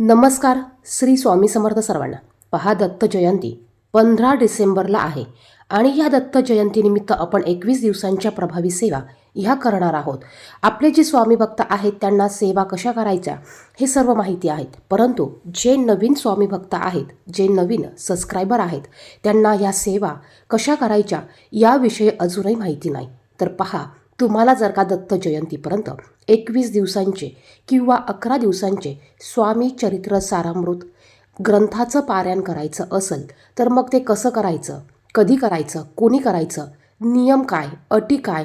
नमस्कार श्री स्वामी समर्थ सर्वांना. पहा दत्त जयंती पंधरा डिसेंबरला आहे आणि ह्या दत्त जयंतीनिमित्त आपण एकवीस दिवसांच्या प्रभावी सेवा ह्या करणार आहोत. आपले जे स्वामी भक्त आहेत त्यांना सेवा कशा करायच्या हे सर्व माहिती आहेत. परंतु जे नवीन स्वामी भक्त आहेत जे नवीन सबस्क्रायबर आहेत त्यांना या सेवा कशा करायच्या याविषयी अजूनही माहिती नाही. तर पहा तुम्हाला जर का दत्त जयंतीपर्यंत एकवीस दिवसांचे किंवा अकरा दिवसांचे स्वामी चरित्र सारामृत ग्रंथाचं पारायण करायचं असेल तर मग ते कसं करायचं? कधी करायचं? कोणी करायचं? नियम काय? अटी काय?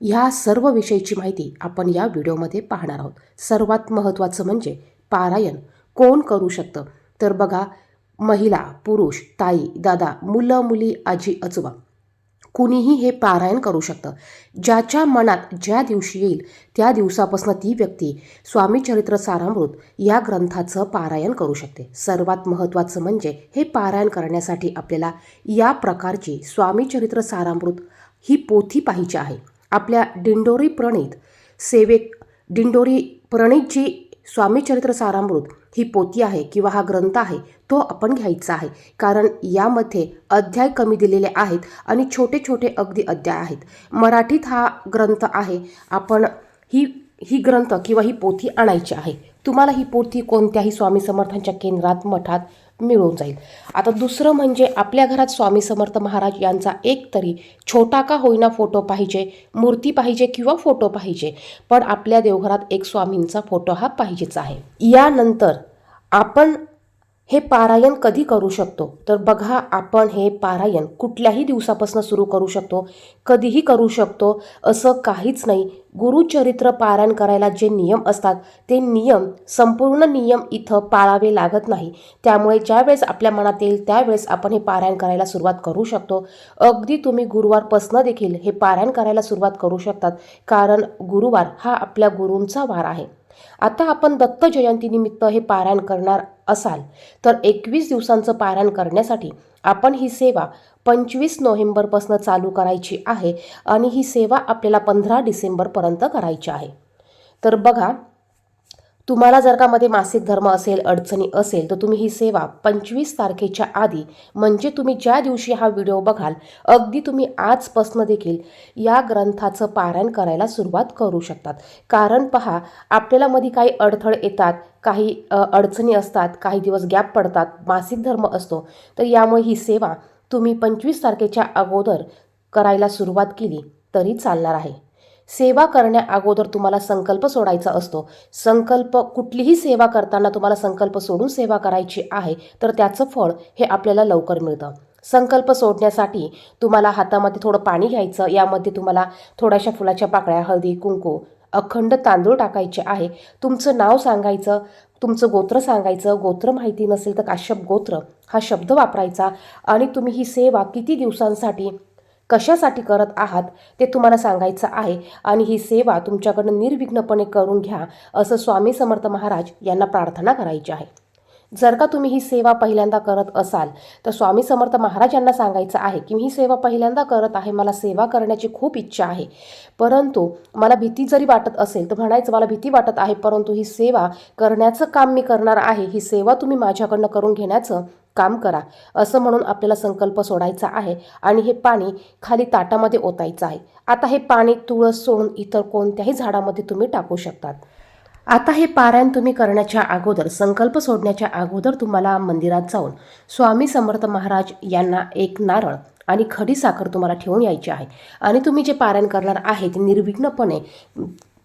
ह्या सर्व विषयीची माहिती आपण या व्हिडिओमध्ये पाहणार आहोत. सर्वात महत्त्वाचं म्हणजे पारायण कोण करू शकतं? तर बघा महिला पुरुष ताई दादा मुलं मुली आजी आजोबा. कुणीही हे पारायण करू शकतं. ज्याच्या मनात ज्या दिवशी येईल त्या दिवसापासून ती व्यक्ती स्वामी चरित्र सारामृत या ग्रंथाचं पारायण करू शकते. सर्वात महत्त्वाचं म्हणजे हे पारायण करण्यासाठी आपल्याला या प्रकारची स्वामी चरित्र सारामृत ही पोथी पाहिजे आहे. आपल्या दिंडोरी प्रणित सेवेक दिंडोरी प्रणित स्वामीचरित्र स्वामी चरित्र सारामृत ही पोथी आहे किंवा हा ग्रंथ आहे तो आपण घ्यायचा आहे. कारण यामध्ये अध्याय कमी दिलेले आहेत आणि छोटे छोटे अगदी अध्याय आहेत. मराठीत हा ग्रंथ आहे आपण ही ही ग्रंथ किंवा ही पोथी आणायची आहे. तुम्हाला ही पोथी कोणत्याही स्वामी समर्थांच्या केंद्रात मठात मिळून जाईल. आता दुसरं म्हणजे आपल्या घरात स्वामी समर्थ महाराज यांचा एक तरी छोटा का होईना फोटो पाहिजे मूर्ती पाहिजे किंवा फोटो पाहिजे पण आपल्या देवघरात एक स्वामींचा फोटो हा पाहिजेच आहे. यानंतर आपण हे पारायण कधी करू शकतो? तर बघा आपण हे पारायण कुठल्याही दिवसापासून सुरू करू शकतो कधीही करू शकतो असं काहीच नाही. गुरुचरित्र पारायण करायला जे नियम असतात ते नियम संपूर्ण नियम इथं पाळावे लागत नाही. त्यामुळे ज्यावेळेस आपल्या मनात येईल त्यावेळेस आपण हे पारायण करायला सुरुवात करू शकतो. अगदी तुम्ही गुरुवारपासनं देखील हे पारायण करायला सुरुवात करू शकतात कारण गुरुवार हा आपल्या गुरूंचा वार आहे. आता आपण दत्त जयंतीनिमित्त हे पारायण करणार असाल. तर एकवीस दिवसांचं पारायण करण्यासाठी आपण ही सेवा पंचवीस नोव्हेंबरपासून चालू करायची आहे आणि ही सेवा आपल्याला पंधरा डिसेंबरपर्यंत करायची आहे. तर बघा तुम्हाला जर का मध्ये मासिक धर्म असेल अडचणी असेल तर तुम्ही ही सेवा पंचवीस तारखेच्या आधी म्हणजे तुम्ही ज्या दिवशी हा व्हिडिओ बघाल अगदी तुम्ही आजपासनं देखील या ग्रंथाचं पारायण करायला सुरुवात करू शकतात. कारण पहा आपल्याला मध्ये काही अडथळे येतात काही अडचणी असतात काही दिवस गॅप पडतात मासिक धर्म असतो तर यामुळे ही सेवा तुम्ही पंचवीस तारखेच्या अगोदर करायला सुरुवात केली तरी चालणार आहे. सेवा करण्या अगोदर तुम्हाला संकल्प सोडायचा असतो. संकल्प कुठलीही सेवा करताना तुम्हाला संकल्प सोडून सेवा करायची आहे तर त्याचं फळ हे आपल्याला लवकर मिळतं. संकल्प सोडण्यासाठी तुम्हाला हातामध्ये थोडं पाणी घ्यायचं यामध्ये तुम्हाला थोड्याशा फुलाच्या पाकळ्या हळदी कुंकू अखंड तांदूळ टाकायचे आहे. तुमचं नाव सांगायचं तुमचं गोत्र सांगायचं गोत्र माहिती नसेल तर काश्यप गोत्र हा शब्द वापरायचा आणि तुम्ही ही सेवा किती दिवसांसाठी कशासाठी करत आहात ते तुम्हाला सांगायचं आहे आणि ही सेवा तुमच्याकडनं निर्विघ्नपणे करून घ्या असं स्वामी समर्थ महाराज यांना प्रार्थना करायची आहे. जर का तुम्ही ही सेवा पहिल्यांदा करत असाल तर स्वामी समर्थ महाराज यांना सांगायचं आहे की मी ही सेवा पहिल्यांदा करत आहे मला सेवा करण्याची खूप इच्छा आहे. परंतु मला भीती जरी वाटत असेल तर म्हणायचं मला भीती वाटत आहे परंतु ही सेवा करण्याचं काम मी करणार आहे. ही सेवा तुम्ही माझ्याकडनं करून घेण्याचं काम करा. असं म्हणून आपल्याला संकल्प सोडायचा आहे आणि हे पाणी खाली ताटामध्ये ओतायचं आहे. आता हे पाणी तुळस सोडून इतर कोणत्याही झाडामध्ये तुम्ही टाकू शकतात. आता हे पारायण तुम्ही करण्याच्या अगोदर संकल्प सोडण्याच्या अगोदर तुम्हाला मंदिरात जाऊन स्वामी समर्थ महाराज यांना एक नारळ आणि खडी साखर तुम्हाला ठेवून यायची आहे. आणि तुम्ही जे पारायण करणार आहे ते निर्विघ्नपणे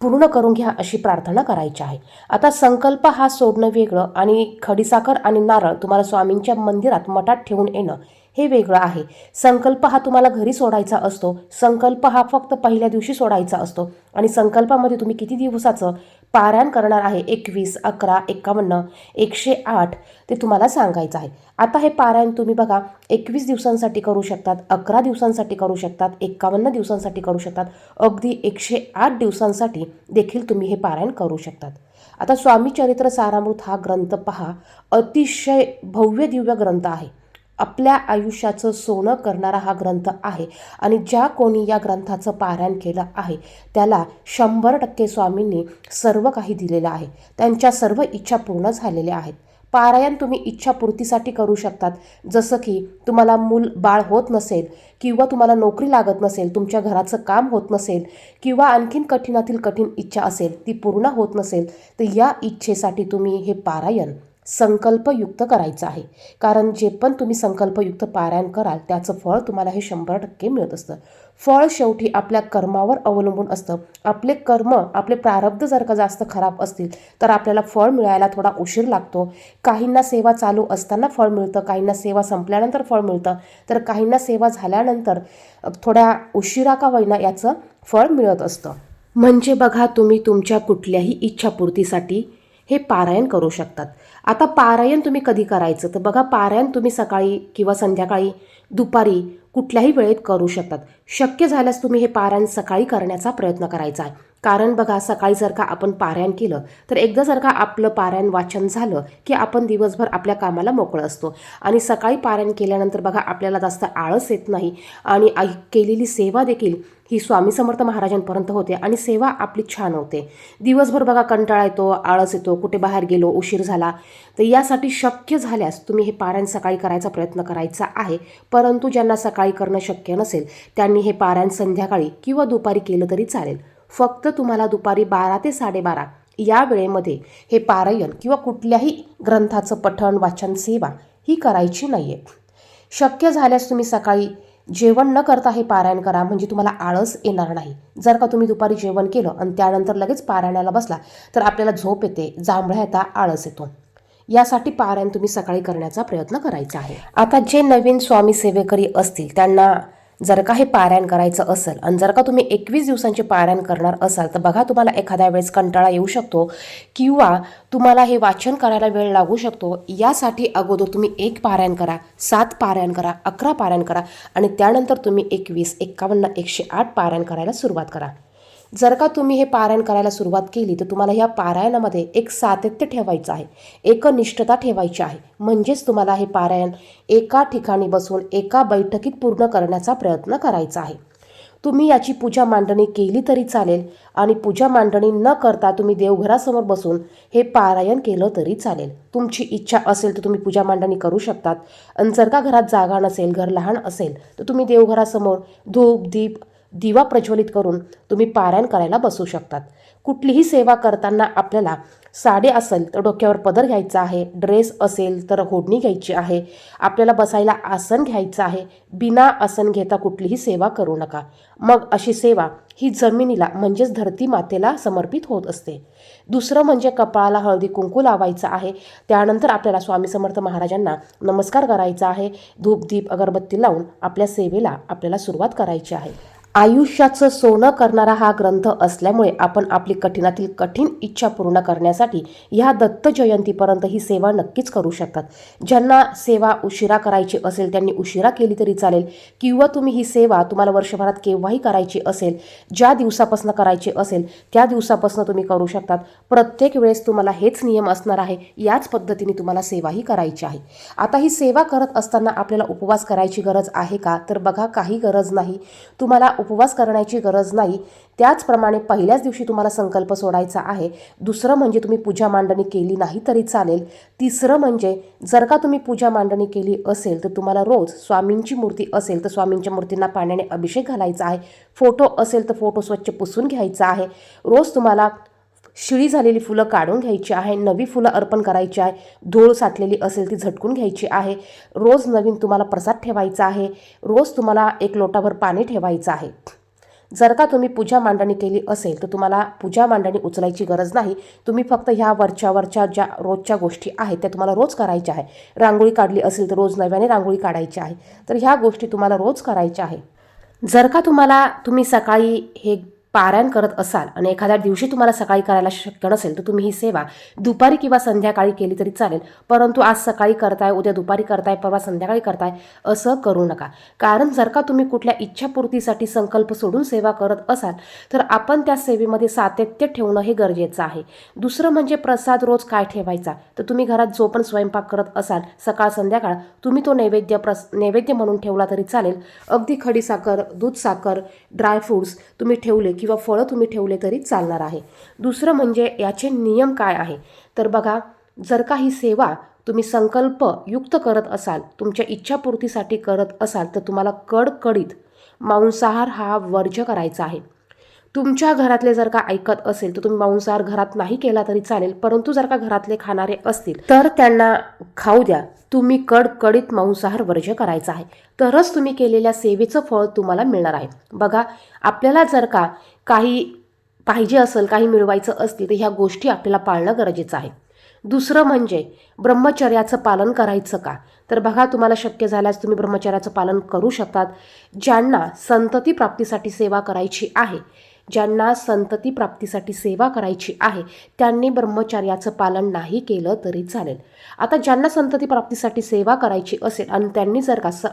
पूर्ण करून घ्या अशी प्रार्थना करायची आहे. आता संकल्प हा सोडणं वेगळं आणि खडीसाखर आणि नारळ तुम्हाला स्वामींच्या मंदिरात मठात ठेवून येणं हे वेगळं आहे. संकल्प हा तुम्हाला घरी सोडायचा असतो. संकल्प हा फक्त पहिल्या दिवशी सोडायचा असतो. आणि संकल्पामध्ये तुम्ही किती दिवसाचं पारायण करणार आहे? एकवीस अकरा एकावन्न एकशे आठ ते तुम्हाला सांगायचं आहे. आता हे पारायण तुम्ही बघा एकवीस दिवसांसाठी करू शकतात अकरा दिवसांसाठी करू शकतात एकावन्न दिवसांसाठी करू शकतात. अगदी एकशे आठ दिवसांसाठी देखील तुम्ही हे पारायण करू शकतात. आता स्वामी चरित्र सारामृत हा ग्रंथ पहा. अतिशय भव्य दिव्य ग्रंथ आहे. आपल्या आयुष्याचं सोनं करणारा हा ग्रंथ आहे. आणि ज्या कोणी या ग्रंथाचं पारायण केलं आहे त्याला शंभर टक्के स्वामींनी सर्व काही दिलेलं आहे. त्यांच्या सर्व इच्छा पूर्ण झालेल्या आहेत. पारायण तुम्ही इच्छापूर्तीसाठी करू शकतात. जसं की तुम्हाला मूल बाळ होत नसेल किंवा तुम्हाला नोकरी लागत नसेल तुमच्या घराचं काम होत नसेल किंवा आणखीन कठीणातील कठीण इच्छा असेल ती पूर्ण होत नसेल तर या इच्छेसाठी तुम्ही हे पारायण संकल्पयुक्त करायचं आहे. कारण जे पण तुम्ही संकल्पयुक्त पारायण कराल त्याचं फळ तुम्हाला हे शंभर टक्के मिळत असतं. फळ शेवटी आपल्या कर्मावर अवलंबून असतं. आपले कर्म आपले प्रारब्ध जर का जास्त खराब असतील तर आपल्याला फळ मिळायला थोडा उशीर लागतो. काहींना सेवा चालू असताना फळ मिळतं काहींना सेवा संपल्यानंतर फळ मिळतं. तर काहींना सेवा झाल्यानंतर थोड्या उशिरा का होईना याचं फळ मिळत असतं. म्हणजे बघा तुम्ही तुमच्या कुठल्याही इच्छापूर्तीसाठी हे पारायण करू शकतात. आता पारायण तुम्ही कधी करायचं? तर बघा पारायण तुम्ही सकाळी किंवा संध्याकाळी दुपारी कुठल्याही वेळेत करू शकतात. शक्य झाल्यास तुम्ही हे पारायण सकाळी करण्याचा प्रयत्न करायचा आहे. कारण बघा सकाळी जर का आपण पारायण केलं तर एकदा जर का आपलं पारायण वाचन झालं की आपण दिवसभर आपल्या कामाला मोकळं असतो. आणि सकाळी पारायण केल्यानंतर बघा आपल्याला जास्त आळस येत नाही. आणि आई केलेली सेवा देखील ही स्वामी समर्थ महाराजांपर्यंत होते आणि सेवा आपली छान होते. दिवसभर बघा कंटाळा येतो आळस येतो कुठे बाहेर गेलो उशीर झाला तर यासाठी शक्य झाल्यास तुम्ही हे पारायण सकाळी करायचा प्रयत्न करायचा आहे. परंतु ज्यांना सकाळी करणं शक्य नसेल त्यांनी हे पारायण संध्याकाळी किंवा दुपारी केलं तरी चालेल. फक्त तुम्हाला दुपारी बारा ते साडेबारा या वेळेमध्ये हे पारायण किंवा कुठल्याही ग्रंथाचं पठण वाचन सेवा ही करायची नाही आहे शक्य झाल्यास तुम्ही सकाळी जेवण न करता हे पारायण करा म्हणजे तुम्हाला आळस येणार नाही. जर का तुम्ही दुपारी जेवण केलं आणि त्यानंतर लगेच पारायणाला बसला तर आपल्याला झोप येते जांभळ्या येता आळस येतो. यासाठी पारायण तुम्ही सकाळी करण्याचा प्रयत्न करायचा आहे. आता जे नवीन स्वामी सेवेकरी असतील त्यांना जर का हे पारायण करायचं असेल आणि जर का तुम्ही एकवीस दिवसांचे पारायण करणार असाल तर बघा तुम्हाला एखाद्या वेळेस कंटाळा येऊ शकतो किंवा तुम्हाला हे वाचन करायला वेळ लागू शकतो. यासाठी अगोदर तुम्ही एक पारायण करा सात पारायण करा अकरा पारायण करा आणि त्यानंतर तुम्ही एकवीस एक्कावन्न एकशे आठ पारायण करायला सुरुवात करा. जर का तुम्ही हे पारायण करायला सुरुवात केली तर तुम्हाला ह्या पारायणामध्ये एक सातत्य ठेवायचं आहे एकनिष्ठता ठेवायची आहे. म्हणजेच तुम्हाला हे पारायण एका ठिकाणी बसून एका बैठकीत पूर्ण करण्याचा प्रयत्न करायचा आहे. तुम्ही याची पूजा मांडणी केली तरी चालेल आणि पूजा मांडणी न करता तुम्ही देवघरासमोर बसून हे पारायण केलं तरी चालेल. तुमची इच्छा असेल तर तुम्ही पूजा मांडणी करू शकतात. आणि जर का घरात जागा नसेल घर लहान असेल तर तुम्ही देवघरासमोर धूप दीप दिवा प्रज्वलित करून तुम्ही पारायण करायला बसू शकतात. कुठलीही सेवा करताना आपल्याला साडी असेल तर डोक्यावर पदर घ्यायचा आहे ड्रेस असेल तर होडणी घ्यायची आहे आपल्याला बसायला आसन घ्यायचं आहे बिना आसन घेता कुठलीही सेवा करू नका. मग अशी सेवा ही जमिनीला म्हणजेच धरती मातेला समर्पित होत असते. दुसरं म्हणजे कपाळाला हळदी कुंकू लावायचं आहे. त्यानंतर आपल्याला स्वामी समर्थ महाराजांना नमस्कार करायचा आहे. धूप दीप अगरबत्ती लावून आपल्या सेवेला आपल्याला सुरुवात करायची आहे. आयुष्याचं सोनं करणारा हा ग्रंथ असल्यामुळे आपण आपली कठीणातील कठीण इच्छा पूर्ण करण्यासाठी ह्या दत्त जयंतीपर्यंत ही सेवा नक्कीच करू शकतात. ज्यांना सेवा उशिरा करायची असेल त्यांनी उशिरा केली तरी चालेल किंवा तुम्ही ही सेवा तुम्हाला वर्षभरात केव्हाही करायची असेल ज्या दिवसापासून करायची असेल त्या दिवसापासून तुम्ही करू शकतात. प्रत्येक वेळेस तुम्हाला हेच नियम असणार आहे याच पद्धतीने तुम्हाला सेवाही करायची आहे. आता ही सेवा करत असताना आपल्याला उपवास करायची गरज आहे का? तर बघा काही गरज नाही. तुम्हाला उपवास करण्याची गरज नाही. त्याचप्रमाणे पहिल्याच दिवशी तुम्हाला संकल्प सोडायचा आहे. दुसरं म्हणजे तुम्ही पूजा मांडणी केली नाही तरी चालेल. तिसरं म्हणजे जर का तुम्ही पूजा मांडणी केली असेल तर तुम्हाला रोज स्वामींची मूर्ती असेल तर स्वामींच्या मूर्तींना पाण्याने अभिषेक घालायचा आहे. फोटो असेल तर फोटो स्वच्छ पुसून घ्यायचा आहे. रोज तुम्हाला शिळी झालेली फुलं काढून घ्यायची आहे नवी फुलं अर्पण करायची आहे धूळ साठलेली असेल ती झटकून घ्यायची आहे रोज नवीन तुम्हाला प्रसाद ठेवायचा आहे रोज तुम्हाला एक लोटाभर पाणी ठेवायचं आहे. जर का तुम्ही पूजा मांडणी केली असेल तर तुम्हाला पूजा मांडणी उचलायची गरज नाही तुम्ही फक्त ह्या वरच्या वरच्या ज्या रोजच्या गोष्टी आहेत त्या तुम्हाला रोज करायच्या आहे. रांगोळी काढली असेल तर रोज नव्याने रांगोळी काढायची आहे. तर ह्या गोष्टी तुम्हाला रोज करायच्या आहे. जर का तुम्हाला तुम्ही सकाळी हे पारायण करत असाल आणि एखाद्या दिवशी तुम्हाला सकाळी करायला शक्य नसेल तर तुम्ही ही सेवा दुपारी किंवा संध्याकाळी केली तरी चालेल. परंतु आज सकाळी करताय उद्या दुपारी करताय परवा संध्याकाळी करताय असं करू नका. कारण जर का तुम्ही कुठल्या इच्छापूर्तीसाठी संकल्प सोडून सेवा करत असाल तर आपण त्या सेवेमध्ये सातत्य ठेवणं हे गरजेचं आहे. दुसरं म्हणजे प्रसाद रोज काय ठेवायचा? तर तुम्ही घरात जो पण स्वयंपाक करत असाल सकाळ संध्याकाळ तुम्ही तो नैवेद्य प्रस नैवेद्य म्हणून ठेवला तरी चालेल. अगदी खडी साखर दूध साखर ड्रायफ्रूट्स तुम्ही ठेवले की किंवा फळं तुम्ही ठेवले तरी चालणार आहे. दुसरं म्हणजे याचे नियम काय आहे? तर बघा जर का ही सेवा तुम्ही संकल्प युक्त करत असाल तुमच्या इच्छापूर्तीसाठी करत असाल तर तुम्हाला कडकडीत मांसाहार हा वर्ज्य करायचा आहे. तुमच्या घरातले जर का ऐकत असेल तर तुम्ही मांसाहार घरात नाही केला तरी चालेल परंतु जर का घरातले खाणारे असतील तर त्यांना खाऊ द्या. तुम्ही कडकडीत मांसाहार वर्ज्य करायचा आहे. तरच तुम्ही केलेल्या सेवेचं फळ तुम्हाला मिळणार आहे. बघा आपल्याला जर का काही पाहिजे असेल काही मिळवायचं असतील तर ह्या गोष्टी आपल्याला पाळणं गरजेचं आहे. दुसरं म्हणजे ब्रह्मचर्याचं पालन करायचं का? तर बघा तुम्हाला शक्य झाल्यास तुम्ही ब्रह्मचर्याचं पालन करू शकतात ज्यांना संतती प्राप्तीसाठी सेवा करायची आहे. ज्यांना संतती प्राप्तीसाठी सेवा करायची आहे त्यांनी ब्रह्मचर्याचं पालन नाही केलं तरी चालेल. आता ज्यांना संतती प्राप्तीसाठी सेवा करायची असेल आणि त्यांनी जर का स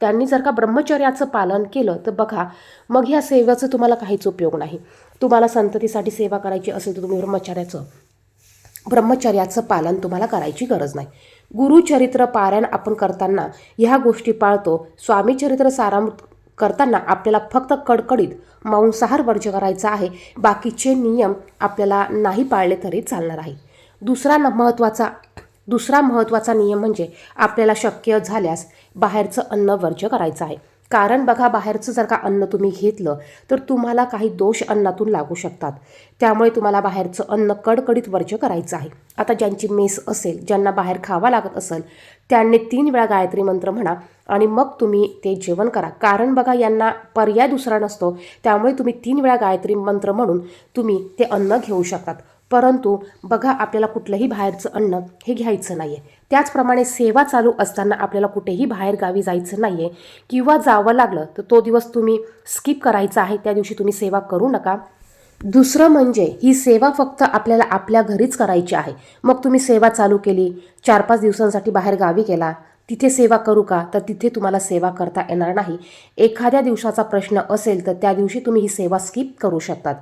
त्यांनी जर का ब्रह्मचर्याचं पालन केलं तर बघा मग ह्या सेवेचं तुम्हाला काहीच उपयोग नाही. तुम्हाला संततीसाठी सेवा करायची असेल तर तुम्ही ब्रह्मचर्याचं ब्रह्मचर्याचं पालन तुम्हाला करायची गरज नाही. गुरुचरित्र पारायण आपण करताना ह्या गोष्टी पाळतो. स्वामीचरित्र सारामृत करताना आपल्याला फक्त कडकडीत मांसाहार वर्ज्य करायचा आहे. बाकीचे नियम आपल्याला नाही पाळले तरी चालणार आहे. दुसरा न महत्त्वाचा दुसरा महत्त्वाचा नियम म्हणजे आपल्याला शक्य झाल्यास बाहेरचं अन्न वर्ज्य करायचं आहे. कारण बघा बाहेरचं जर का अन्न तुम्ही घेतलं तर तुम्हाला काही दोष अन्नातून लागू शकतात. त्यामुळे तुम्हाला बाहेरचं अन्न कडकडीत वर्ज्य करायचं आहे. आता ज्यांची मेस असेल ज्यांना बाहेर खावा लागत असेल त्यांनी तीन वेळा गायत्री मंत्र म्हणा आणि मग तुम्ही ते जेवण करा. कारण बघा यांना पर्याय दुसरा नसतो. त्यामुळे तुम्ही तीन वेळा गायत्री मंत्र म्हणून तुम्ही ते अन्न घेऊ शकतात. परंतु बघा आपल्याला कुठलंही बाहेरचं अन्न हे घ्यायचं नाही आहे त्याचप्रमाणे सेवा चालू असताना आपल्याला कुठेही बाहेर गावी जायचं नाही आहे किंवा जावं लागलं तर तो दिवस तुम्ही स्किप करायचा आहे त्या दिवशी तुम्ही सेवा करू नका. दुसरं म्हणजे ही सेवा फक्त आपल्याला आपल्या घरीच करायची आहे. मग तुम्ही सेवा चालू केली चार पाच दिवसांसाठी बाहेर गावी गेला तिथे सेवा करू का? तर तिथे तुम्हाला सेवा करता येणार नाही. एखाद्या दिवसाचा प्रश्न असेल तर त्या दिवशी तुम्ही ही सेवा स्किप करू शकतात.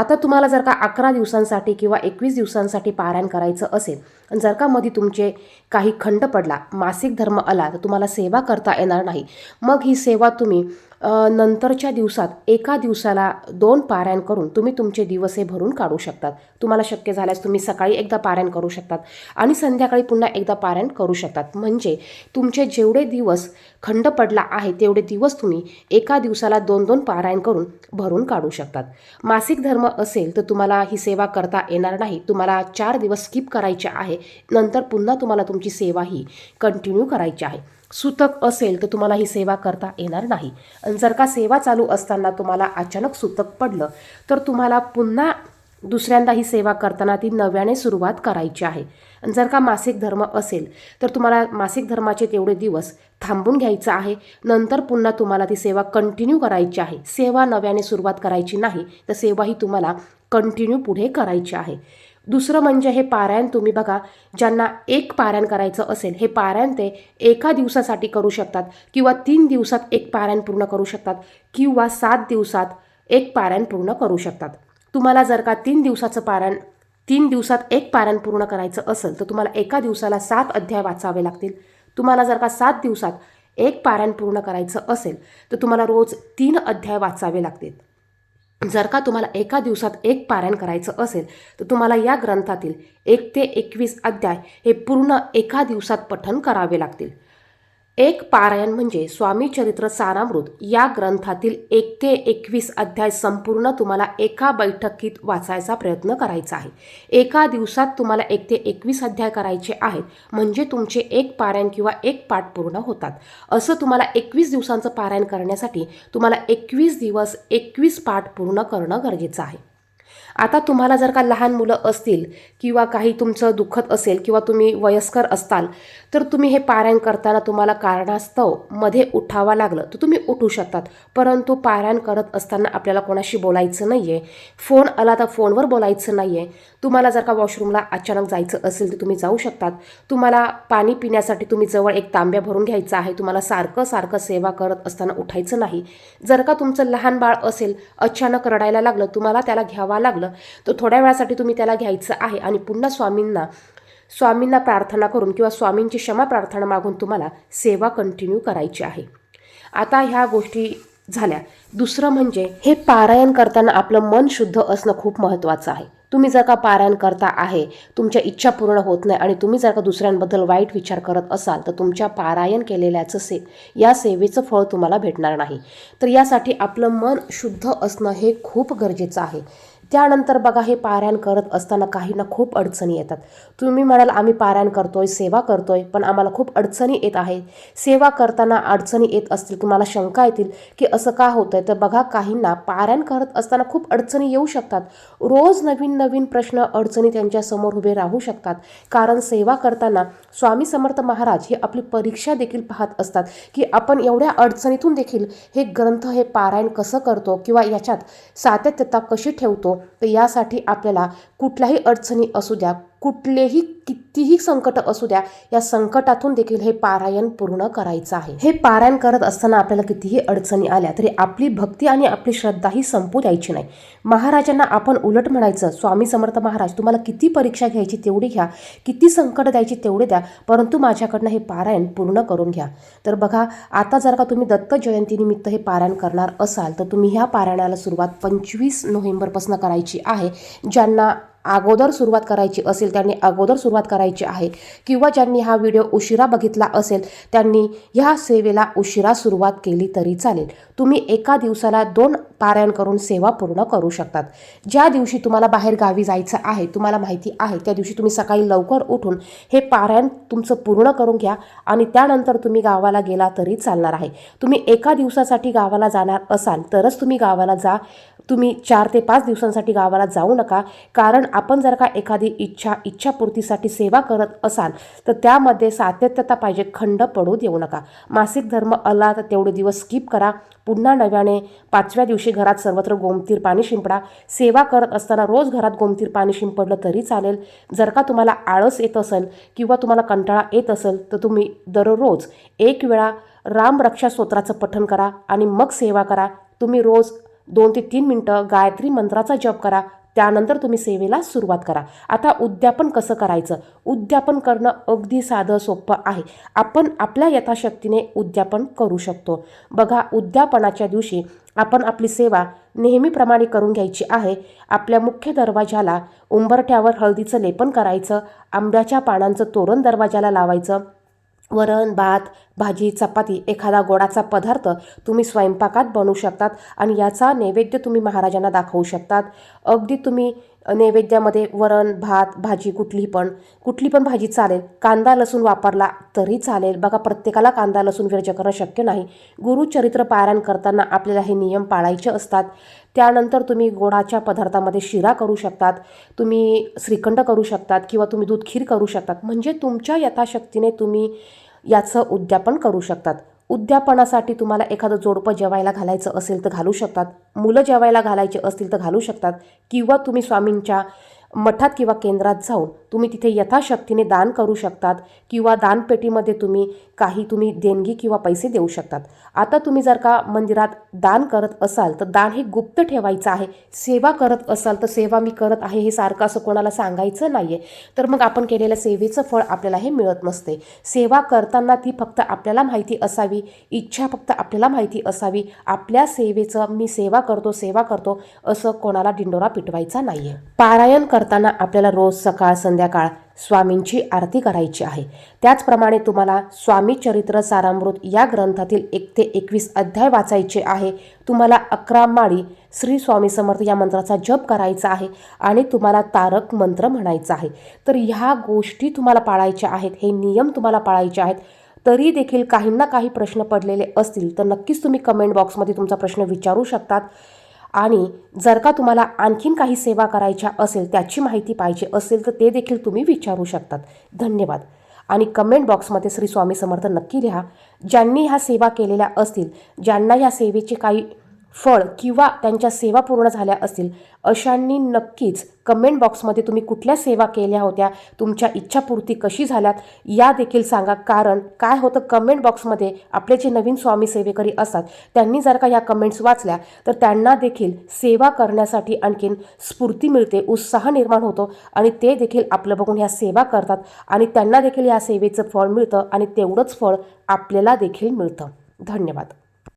आता तुम्हाला जर का अकरा दिवसांसाठी किंवा एकवीस दिवसांसाठी पारायण करायचं असेल आणि जर का मध्ये तुमचे काही खंड पडला मासिक धर्म आला तर तुम्हाला सेवा करता येणार नाही. मग ही सेवा तुम्ही नंतरच्या दिवसात एका दिवसाला दोन पारायण करून तुम्ही तुमचे दिवस हे भरून काढू शकतात. तुम्हाला शक्य झाल्यास तुम्ही सकाळी एकदा पारायण करू शकतात आणि संध्याकाळी पुन्हा एकदा पारायण करू शकतात. म्हणजे तुमचे जेवढे दिवस खंड पडला आहे तेवढे दिवस तुम्ही एका दिवसाला दोन दोन पारायण करून भरून काढू शकतात. मासिक धर्म असेल तर तुम्हाला ही सेवा करता येणार नाही. तुम्हाला चार दिवस स्किप करायचे आहे. नंतर पुन्हा तुम्हाला तुमची सेवा ही कंटिन्यू करायची आहे. सुतक असेल तर तुम्हाला ही सेवा करता येणार नाही. आणि जर का सेवा चालू असताना तुम्हाला अचानक सुतक पडलं तर तुम्हाला पुन्हा दुसऱ्यांदा ही सेवा करताना ती नव्याने सुरुवात करायची आहे. आणि जर का मासिक धर्म असेल तर तुम्हाला मासिक धर्माचे तेवढे दिवस थांबून घ्यायचं आहे. नंतर पुन्हा तुम्हाला ती सेवा कंटिन्यू करायची आहे. सेवा नव्याने सुरुवात करायची नाही तर सेवा ही तुम्हाला कंटिन्यू पुढे करायची आहे. दुसरं म्हणजे हे पारायण तुम्ही बघा ज्यांना एक पारायण करायचं असेल हे पारायण ते एका दिवसासाठी करू शकतात किंवा तीन दिवसात एक पारायण पूर्ण करू शकतात किंवा सात दिवसात एक पारायण पूर्ण करू शकतात. तुम्हाला जर का तीन दिवसाचं पारायण तीन दिवसात एक पारायण पूर्ण करायचं असेल तर तुम्हाला एका दिवसाला सात अध्याय वाचावे लागतील. तुम्हाला जर का सात दिवसात एक पारायण पूर्ण करायचं असेल तर तुम्हाला रोज तीन अध्याय वाचावे लागतील. जर का तुम्हाला एका दिवसात एक पारायण करायचं असेल तर तुम्हाला या ग्रंथातील एक ते एकवीस अध्याय हे पूर्ण एका दिवसात पठन करावे लागतील. एक पारायण म्हणजे स्वामी चरित्र सारामृत. या ग्रंथातील एक ते एकवीस अध्याय संपूर्ण तुम्हाला एका बैठकीत वाचायचा प्रयत्न करायचा आहे. एका दिवसात तुम्हाला एक ते एकवीस अध्याय करायचे आहेत. म्हणजे तुमचे एक पारायण किंवा एक पाठ पूर्ण होतात. असं तुम्हाला एकवीस दिवसांचं पारायण करण्यासाठी तुम्हाला एकवीस दिवस एकवीस पाठ पूर्ण करणं गरजेचं आहे. आता तुम्हाला जर का लहान मुलं असतील किंवा काही तुमचं दुखत असेल किंवा तुम्ही वयस्कर असताल तर तुम्ही हे पारायण करताना तुम्हाला कारणास्तवमध्ये उठावा लागलं तर तुम्ही उठू शकतात. परंतु पारायण करत असताना आपल्याला कोणाशी बोलायचं नाही आहे फोन आला तर फोनवर बोलायचं नाही आहे तुम्हाला जर का वॉशरूमला अचानक जायचं असेल तर तुम्ही जाऊ शकतात. तुम्हाला पाणी पिण्यासाठी तुम्ही जवळ एक तांब्या भरून घ्यायचा आहे. तुम्हाला सारखं सारखं सेवा करत असताना उठायचं नाही. जर का तुमचं लहान बाळ असेल अचानक रडायला लागलं तुम्हाला त्याला घ्यावा लागलं. तर थोड्या वेळासाठी तुम्ही त्याला घ्यायचं आहे आणि पुन्हा स्वामींना स्वामींना प्रार्थना करून किंवा स्वामींची क्षमा प्रार्थना मागून तुम्हाला सेवा कंटिन्यू करायची आहे. आता ह्या गोष्टी झाल्या. दुसरं म्हणजे हे पारायण करताना आपलं मन शुद्ध असणं खूप महत्त्वाचं आहे. तुम्ही जर का पारायण करता आहे तुमच्या इच्छा पूर्ण होत नाही आणि तुम्ही जर का दुसऱ्यांबद्दल वाईट विचार करत असाल तर तुमच्या पारायण केलेल्याचं से या सेवेचं फळ तुम्हाला भेटणार नाही. तर यासाठी आपलं मन शुद्ध असणं हे खूप गरजेचं आहे. त्यानंतर बघा हे पारायण करत असताना काहींना खूप अडचणी येतात. तुम्ही म्हणाल आम्ही पारायण करतोय सेवा करतोय पण आम्हाला खूप अडचणी येत आहे सेवा करताना अडचणी येत असतील तुम्हाला शंका येतील की असं का होतंय? तर बघा काहींना पारायण करत असताना खूप अडचणी येऊ शकतात. रोज नवीन नवीन प्रश्न अडचणी त्यांच्यासमोर उभे राहू शकतात. कारण सेवा करताना स्वामी समर्थ महाराज हे आपली परीक्षा देखील पाहत असतात की आपण एवढ्या अडचणीतून देखील हे ग्रंथ हे पारायण कसं करतो किंवा याच्यात सातत्यता कशी ठेवतो तर यासाठी आपल्याला कुठल्याही अडचणी असू द्या कुठलेही कितीही संकट असू द्या या संकटातून देखील हे पारायण पूर्ण करायचं आहे. हे पारायण करत असताना आपल्याला कितीही अडचणी आल्या तरी आपली भक्ती आणि आपली श्रद्धा ही संपू द्यायची नाही. महाराजांना आपण उलट म्हणायचं स्वामी समर्थ महाराज तुम्हाला किती परीक्षा घ्यायची तेवढी घ्या किती संकट द्यायची तेवढे द्या परंतु माझ्याकडनं हे पारायण पूर्ण करून घ्या. तर बघा आता जर का तुम्ही दत्त जयंतीनिमित्त हे पारायण करणार असाल तर तुम्ही ह्या पारायणाला सुरुवात पंचवीस नोव्हेंबरपासून करायची आहे ज्यांना अगोदर सुरुवात करायची असेल त्यांनी अगोदर सुरुवात करायची आहे. किंवा ज्यांनी हा व्हिडिओ उशिरा बघितला असेल त्यांनी ह्या सेवेला उशिरा सुरुवात केली तरी चालेल. तुम्ही एका दिवसाला दोन पारायण करून सेवा पूर्ण करू शकतात. ज्या दिवशी तुम्हाला बाहेर गावी जायचं आहे तुम्हाला माहिती आहे त्या दिवशी तुम्ही सकाळी लवकर उठून हे पारायण तुमचं पूर्ण करून घ्या आणि त्यानंतर तुम्ही गावाला गेला तरी चालणार आहे. तुम्ही एका दिवसासाठी गावाला जाणार असाल तरच तुम्ही गावाला जा. तुम्ही चार ते पाच दिवसांसाठी गावाला जाऊ नका. कारण आपण जर का एखादी इच्छा इच्छापूर्तीसाठी सेवा करत असाल तर त्यामध्ये सातत्यता पाहिजे खंड पडू देऊ नका. मासिक धर्म आला तर तेवढे दिवस स्किप करा. पुन्हा नव्याने पाचव्या दिवशी घरात सर्वत्र गोमतीर पाणी शिंपडा. सेवा करत असताना रोज घरात गोमतीर पाणी शिंपडलं तरी चालेल. जर का तुम्हाला आळस येत असेल किंवा तुम्हाला कंटाळा येत असेल तर तुम्ही दररोज एक वेळा राम रक्षा स्तोत्राचं पठण करा आणि मग सेवा करा. तुम्ही रोज दोन ते तीन मिनटं गायत्री मंत्राचा जप करा. त्यानंतर तुम्ही सेवेला सुरुवात करा. आता उद्यापन कसं करायचं? उद्यापन करणं अगदी साधं सोपं आहे. आपण आपल्या यथाशक्तीने उद्यापन करू शकतो. बघा उद्यापनाच्या दिवशी आपण आपली सेवा नेहमीप्रमाणे करून घ्यायची आहे. आपल्या मुख्य दरवाजाला उंबरठ्यावर हळदीचं लेपन करायचं आंब्याच्या पानांचं तोरण दरवाजाला लावायचं वरण भात भाजी चपाती एखादा गोडाचा पदार्थ तुम्ही स्वयंपाकात बनवू शकतात आणि याचा नैवेद्य तुम्ही महाराजांना दाखवू शकतात. अगदी तुम्ही नैवेद्यामध्ये वरण भात भाजी कुठली पण कुठली पण भाजी चालेल कांदा लसूण वापरला तरी चालेल. बघा प्रत्येकाला कांदा लसूण विरज करणं शक्य नाही. गुरुचरित्र पारायण करताना आपल्याला हे नियम पाळायचे असतात. त्यानंतर तुम्ही गोडाच्या पदार्थामध्ये शिरा करू शकतात तुम्ही श्रीखंड करू शकतात किंवा तुम्ही दूध खीर करू शकतात. म्हणजे तुमच्या यथाशक्तीने तुम्ही याचं उद्यापन करू शकतात. उद्यापनासाठी तुम्हाला एखादं जोडपं जेवायला घालायचं असेल तर घालू शकतात. मुलं जेवायला घालायचे असतील तर घालू शकतात. किंवा तुम्ही स्वामींच्या मठात किंवा केंद्रात जाऊन तुम्ही तिथे यथाशक्तीने दान करू शकतात किंवा दानपेटीमध्ये तुम्ही काही तुम्ही देणगी किंवा पैसे देऊ शकतात. आता तुम्ही जर का मंदिरात दान करत असाल तर दान हे गुप्त ठेवायचं आहे. सेवा करत असाल तर सेवा मी करत आहे हे सारखं असं कोणाला सांगायचं नाही आहे तर मग आपण केलेल्या सेवेचं फळ आपल्याला हे मिळत नसते. सेवा करताना ती फक्त आपल्याला माहिती असावी इच्छा फक्त आपल्याला माहिती असावी. आपल्या सेवेचं मी सेवा करतो सेवा करतो असं कोणाला डिंडोरा पिटवायचा नाही आहे पारायण कर करताना आपल्याला रोज सकाळ संध्याकाळ स्वामींची आरती करायची आहे. त्याचप्रमाणे तुम्हाला स्वामी चरित्र सारामृत या ग्रंथातील एक ते एकवीस अध्याय वाचायचे आहे. तुम्हाला अकरा माळी श्री स्वामी समर्थ या मंत्राचा जप करायचा आहे आणि तुम्हाला तारक मंत्र म्हणायचा आहे. तर ह्या गोष्टी तुम्हाला पाळायच्या आहेत हे नियम तुम्हाला पाळायचे आहेत. तरी देखील काहींना काही प्रश्न पडलेले असतील तर नक्कीच तुम्ही कमेंट बॉक्समध्ये तुमचा प्रश्न विचारू शकतात. आणि जर का तुम्हाला आणखीन काही सेवा करायच्या असेल त्याची माहिती पाहिजे असेल तर ते देखील तुम्ही विचारू शकतात. धन्यवाद. आणि कमेंट बॉक्समध्ये श्री स्वामी समर्थ नक्की लिहा. ज्यांनी ह्या सेवा केलेल्या असतील ज्यांना ह्या सेवेचे काही फळ किंवा त्यांच्या सेवा पूर्ण झाल्या असतील अशांनी नक्कीच कमेंट बॉक्समध्ये तुम्ही कुठल्या सेवा केल्या होत्या तुमच्या इच्छापूर्ती कशी झाल्यात या देखील सांगा. कारण काय होतं कमेंट बॉक्समध्ये आपले जे नवीन स्वामी सेवेकरी असतात त्यांनी जर का या कमेंट्स वाचल्या तर त्यांना देखील सेवा करण्यासाठी आणखीन स्फूर्ती मिळते उत्साह निर्माण होतो आणि ते देखील आपलं बघून ह्या सेवा करतात आणि त्यांना देखील या सेवेचं फळ मिळतं आणि तेवढंच फळ आपल्याला देखील मिळतं. धन्यवाद.